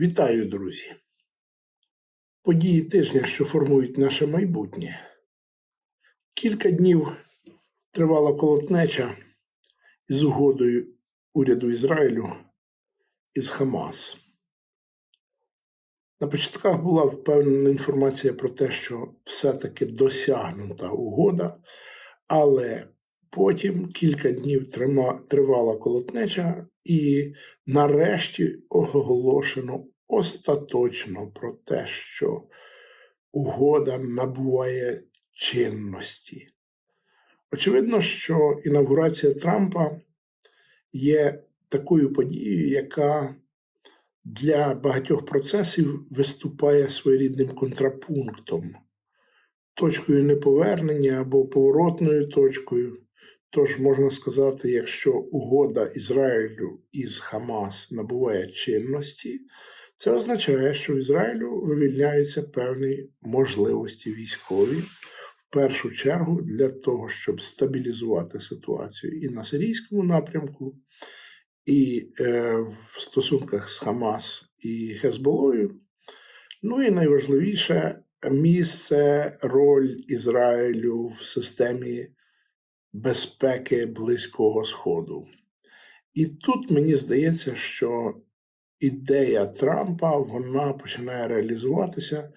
Вітаю, друзі! Події тижня, що формують наше майбутнє. Кілька днів тривала колотнеча із угодою уряду Ізраїлю із Хамас. На початках була впевнена інформація про те, що все-таки досягнута угода, але потім кілька днів тривала колотнеча, і нарешті оголошено остаточно про те, що угода набуває чинності. Очевидно, що інавгурація Трампа є такою подією, яка для багатьох процесів виступає своєрідним контрапунктом, точкою неповернення або поворотною точкою. Тож можна сказати, якщо угода Ізраїлю із Хамас набуває чинності, це означає, що в Ізраїлю вивільняються певні можливості військові, в першу чергу для того, щоб стабілізувати ситуацію і на сирійському напрямку, і е, в стосунках з Хамас і Хезболою. Ну і найважливіше місце, роль Ізраїлю в системі безпеки Близького Сходу. І тут мені здається, що ідея Трампа вона починає реалізуватися.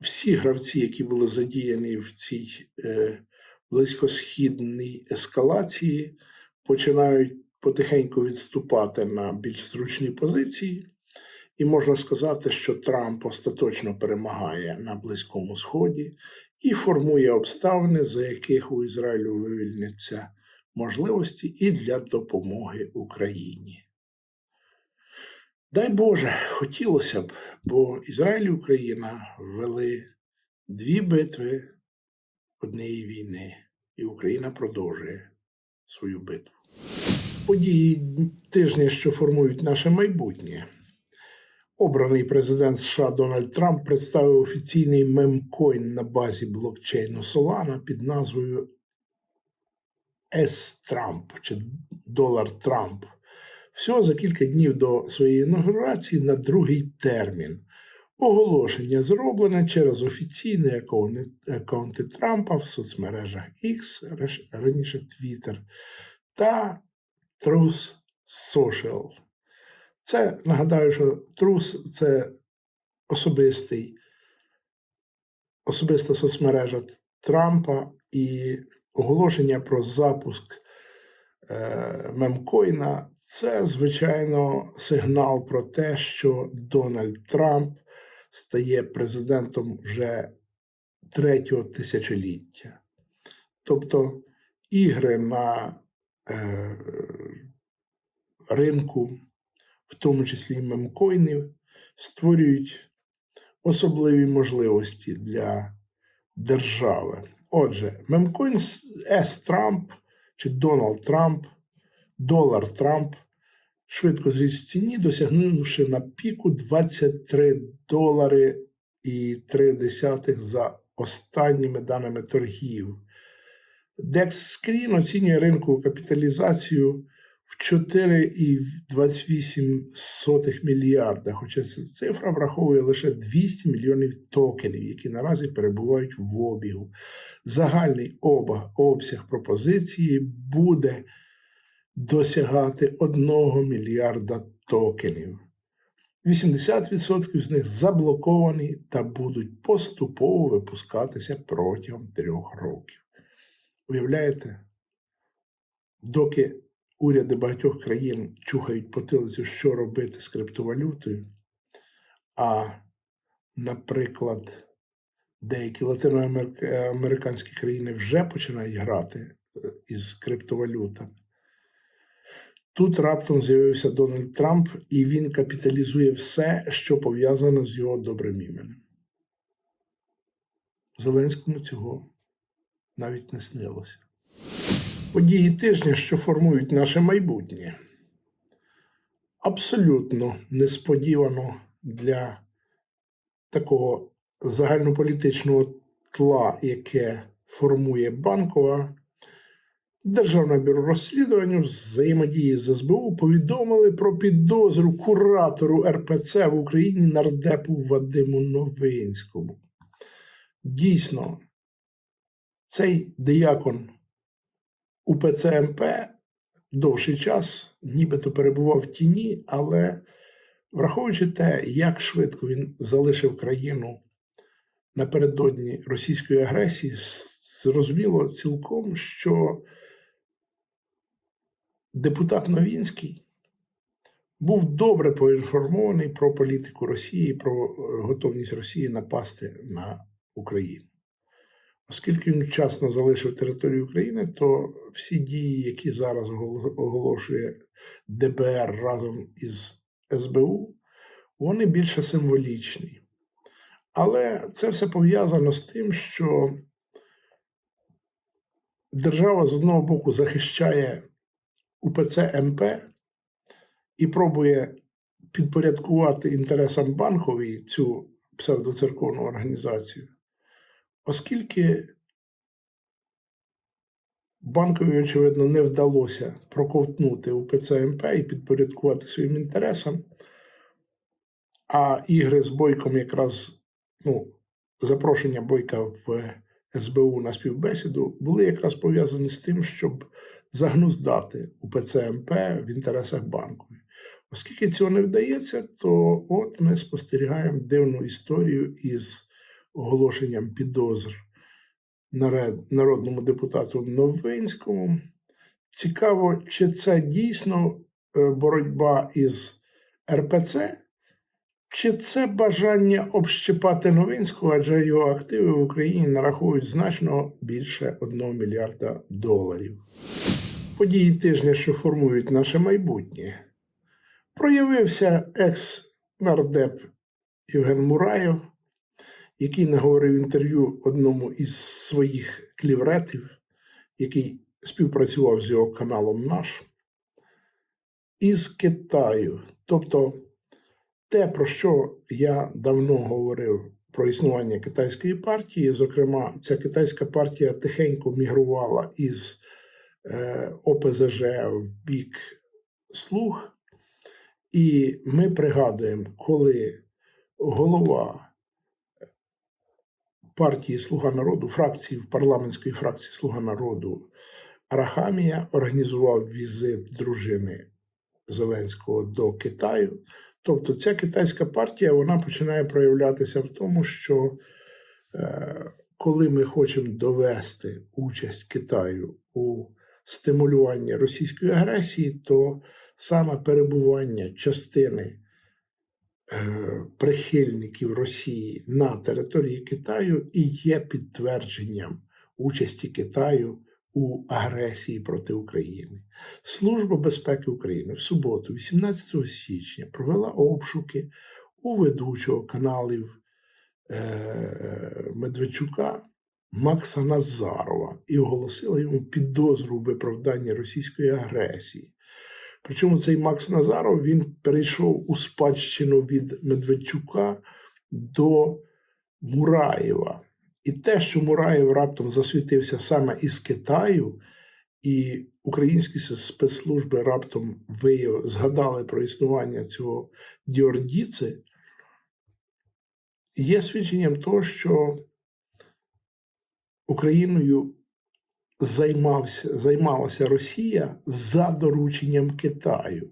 Всі гравці, які були задіяні в цій е, близькосхідній ескалації, починають потихеньку відступати на більш зручні позиції. І можна сказати, що Трамп остаточно перемагає на Близькому Сході і формує обставини, за яких у Ізраїлю вивільняться можливості і для допомоги Україні. Дай Боже, хотілося б, бо Ізраїль і Україна ввели дві битви однієї війни, і Україна продовжує свою битву. Події тижня, що формують наше майбутнє. Обраний президент США Дональд Трамп представив офіційний мемкоін на базі блокчейну Solana під назвою S-Trump чи Долар Трамп. Всього за кілька днів до своєї інаугурації на другий термін. Оголошення зроблене через офіційні акаунти Трампа в соцмережах X, раніше Twitter, та Truth Social. Це нагадаю, що трус це особистий, особиста соцмережа Трампа і оголошення про запуск е, мемкоїна це, звичайно, сигнал про те, що Дональд Трамп стає президентом вже третього тисячоліття. Тобто ігри на е, ринку в тому числі і мемкоїнів, створюють особливі можливості для держави. Отже, мемкоін С Трамп чи Дональд Трамп, долар Трамп швидко зріс в ціні, досягнувши на піку 23 долари і 3 десятих за останніми даними торгів. Декскрін оцінює ринкову капіталізацію в 4,28 мільярда, хоча ця цифра враховує лише 200 мільйонів токенів, які наразі перебувають в обігу. Загальний обсяг пропозиції буде досягати 1 мільярда токенів. 80% з них заблоковані та будуть поступово випускатися протягом трьох років. Уявляєте, доки уряди багатьох країн чухають потилицю, що робити з криптовалютою, а, наприклад, деякі латиноамериканські країни вже починають грати е, із криптовалютами. Тут раптом з'явився Дональд Трамп, і він капіталізує все, що пов'язано з його добрим іменем. Зеленському цього навіть не снилося. Події тижня, що формують наше майбутнє. Абсолютно несподівано для такого загальнополітичного тла, яке формує банкова, Державне бюро розслідувань взаємодії з СБУ повідомили про підозру куратору РПЦ в Україні нардепу Вадиму Новинському. Дійсно, цей диякон УПЦ МП довший час нібито перебував в тіні, але враховуючи те, як швидко він залишив країну напередодні російської агресії, зрозуміло цілком, що депутат Новінський був добре поінформований про політику Росії, про е, готовність Росії напасти на Україну. Оскільки він вчасно залишив територію України, то всі дії, які зараз оголошує ДБР разом із СБУ, вони більше символічні. Але це все пов'язано з тим, що держава з одного боку захищає УПЦ МП і пробує підпорядкувати інтересам банкової цю псевдоцерковну організацію, оскільки банкові, очевидно, не вдалося проковтнути УПЦ МП і підпорядкувати своїм інтересам, а ігри з Бойком якраз ну, запрошення Бойка в СБУ на співбесіду були якраз пов'язані з тим, щоб загнуздати УПЦ МП в інтересах банкової. Оскільки цього не вдається, то от ми спостерігаємо дивну історію із оголошенням підозр народному депутату Новинському. Цікаво, чи це дійсно е, боротьба із РПЦ, чи це бажання общипати Новинського, адже його активи в Україні нараховують значно більше 1 мільярда доларів. Події тижня, що формують наше майбутнє. Проявився екс-нардеп Євген Мураєв, який наговорив інтерв'ю одному із своїх клівретів, який співпрацював з його каналом наш, із Китаю. Тобто те, про що я давно говорив про існування китайської партії, зокрема, ця китайська партія тихенько мігрувала із е, ОПЗЖ в бік слуг. І ми пригадуємо, коли голова партії Слуга народу, фракції в парламентської фракції Слуга народу Арахамія організував візит дружини Зеленського до Китаю. Тобто ця китайська партія вона починає проявлятися в тому, що е, коли ми хочемо довести участь Китаю у стимулюванні російської агресії, то саме перебування частини прихильників Росії на території Китаю і є підтвердженням участі Китаю у агресії проти України. Служба безпеки України в суботу, 18 січня, провела обшуки у ведучого каналів е, Медведчука Макса Назарова і оголосила йому підозру в виправданні російської агресії. Причому цей Макс Назаров він перейшов у спадщину від Медведчука до Мураєва. І те, що Мураєв раптом засвітився саме із Китаю, і українські спецслужби раптом вияв, згадали про існування цього Діордіци, є свідченням того, що Україною займався, займалася Росія за дорученням Китаю.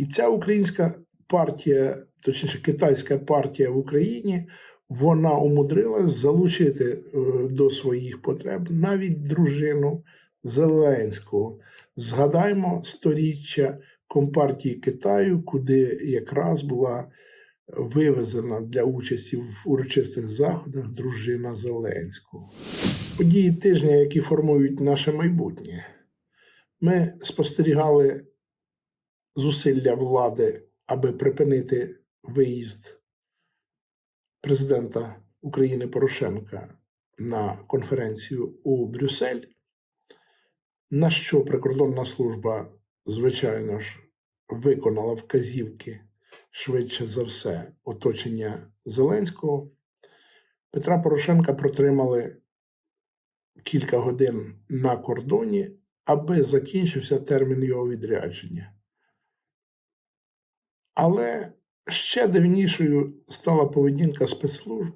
І ця українська партія, точніше, китайська партія в Україні, вона умудрилась залучити е, до своїх потреб навіть дружину Зеленського. Згадаймо сторіччя Компартії Китаю, куди якраз була вивезена для участі в урочистих заходах дружина Зеленського. Події тижня, які формують наше майбутнє. Ми спостерігали зусилля влади, аби припинити виїзд президента України Порошенка на конференцію у Брюссель, на що прикордонна служба, звичайно ж, виконала вказівки швидше за все оточення Зеленського. Петра Порошенка протримали кілька годин на кордоні, аби закінчився термін його відрядження. Але ще дивнішою стала поведінка спецслужб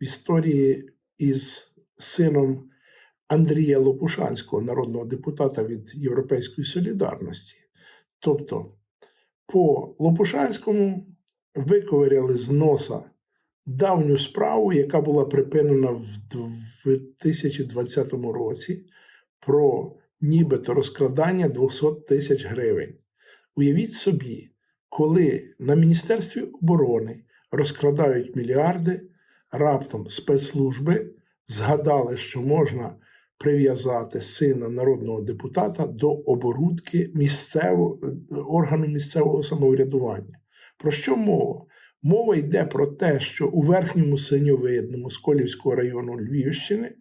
в історії із сином Андрія Лопушанського, народного депутата від Європейської солідарності. Тобто, по Лопушанському виковиряли з носа давню справу, яка була припинена в 2020 році про нібито розкрадання 200 тисяч гривень. Уявіть собі, коли на Міністерстві оборони розкрадають мільярди, раптом спецслужби згадали, що можна прив'язати сина народного депутата до оборудки місцевого органу місцевого самоврядування. Про що мова? Мова йде про те, що у верхньому синьовидному Сколівського району Львівщини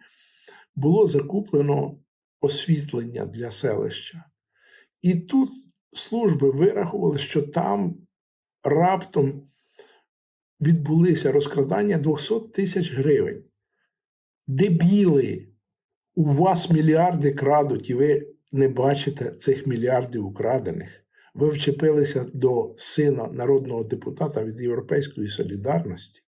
було закуплено освітлення для селища. І тут служби вирахували, що там раптом відбулися розкрадання 200 тисяч гривень. Дебіли, у вас мільярди крадуть, і ви не бачите цих мільярдів украдених. Ви вчепилися до сина народного депутата від Європейської солідарності,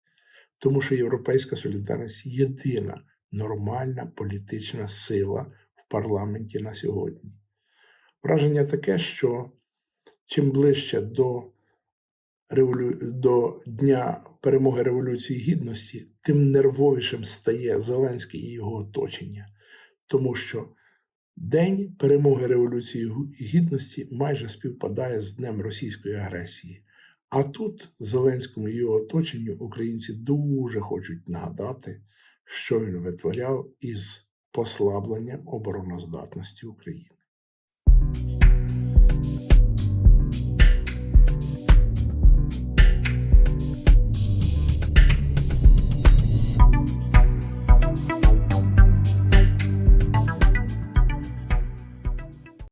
тому що Європейська солідарність єдина нормальна політична сила в парламенті на сьогодні. Враження таке, що чим ближче до, револю... до Дня перемоги Революції Гідності, тим нервовішим стає Зеленський і його оточення. Тому що День перемоги Революції Гідності майже співпадає з Днем російської агресії. А тут Зеленському і його оточенню українці дуже хочуть нагадати, що він витворяв із послабленням обороноздатності України.